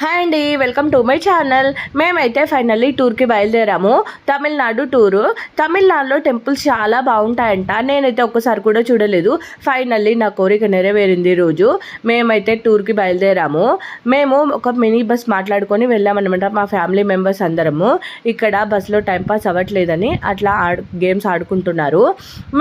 Hi అండి welcome to my channel. మేమైతే finally టూర్కి బయలుదేరాము. తమిళనాడు టూరు. తమిళనాడులో టెంపుల్స్ చాలా బాగుంటాయంట. నేనైతే ఒక్కసారి కూడా చూడలేదు. ఫైనల్లీ నా కోరిక నెరవేరింది రోజు. మేమైతే టూర్కి బయలుదేరాము. మేము ఒక మినీ బస్ మాట్లాడుకొని వెళ్ళామన్నమాట మా ఫ్యామిలీ మెంబర్స్ అందరము. ఇక్కడ బస్సులో టైంపాస్ అవ్వట్లేదని అట్లా ఆడు గేమ్స్ ఆడుకుంటున్నారు.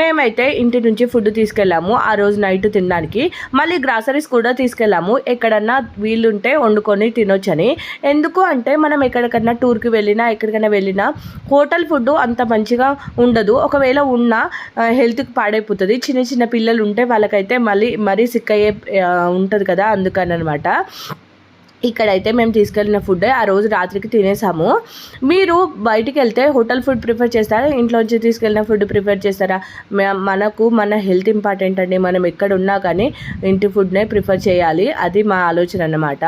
మేమైతే ఇంటి నుంచి ఫుడ్ తీసుకెళ్ళాము. ఆ రోజు నైట్ తినడానికి. మళ్ళీ గ్రాసరీస్ కూడా తీసుకెళ్ళాము. ఎక్కడన్నా వీలుంటే వండుకొని తినొచ్చని. ఎందుకు అంటే మనం ఎక్కడికన్నా టూర్కి వెళ్ళినా ఎక్కడికైనా వెళ్ళినా హోటల్ ఫుడ్ అంత మంచిగా ఉండదు. ఒకవేళ ఉన్నా హెల్త్కి పాడైపోతుంది. చిన్న చిన్న పిల్లలు ఉంటే వాళ్ళకైతే మళ్ళీ మరీ సిక్ అయ్యే ఉంటుంది కదా అందుకని అనమాట ఇక్కడైతే మేము తీసుకెళ్ళిన ఫుడ్ ఆ రోజు రాత్రికి తినేసాము. మీరు బయటికి వెళ్తే హోటల్ ఫుడ్ ప్రిఫర్ చేస్తారా? ఇంట్లోంచి తీసుకెళ్ళిన ఫుడ్ ప్రిఫర్ చేస్తారా? మనకు మన హెల్త్ ఇంపార్టెంట్ అండి. మనం ఎక్కడ ఉన్నా కానీ ఇంటి ఫుడ్నే ప్రిఫర్ చేయాలి. అది మా ఆలోచన అన్నమాట.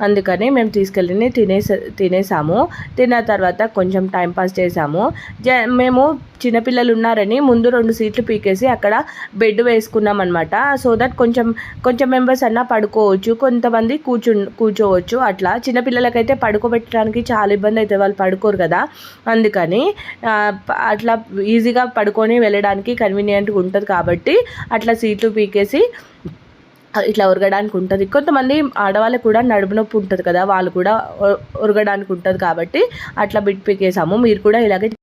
అందుకని మేము తీసుకెళ్ళి తినేసా తినేసాము. తిన్న తర్వాత కొంచెం టైం పాస్ చేసాము. జ మేము చిన్నపిల్లలు ఉన్నారని ముందు రెండు సీట్లు పీకేసి అక్కడ బెడ్ వేసుకున్నాం అనమాట సో దట్ కొంచెం కొంచెం మెంబర్స్ అన్నా పడుకోవచ్చు కొంతమంది కూర్చు కూర్చోవచ్చు అట్లా. చిన్నపిల్లలకైతే పడుకోబెట్టడానికి చాలా ఇబ్బంది అవుతుంది వాళ్ళు పడుకోరు కదా. అందుకని అట్లా ఈజీగా పడుకొని వెళ్ళడానికి కన్వీనియంట్గా ఉంటుంది కాబట్టి అట్లా సీట్లు పీకేసి ఇట్లా ఉరగడానికి ఉంటుంది. కొంతమంది ఆడవాళ్ళకి కూడా నడుము నొప్పి ఉంటుంది కదా వాళ్ళు కూడా ఉరగడానికి ఉంటుంది కాబట్టి అట్లా బిట్ పీకేసాము. మీరు కూడా ఇలాగే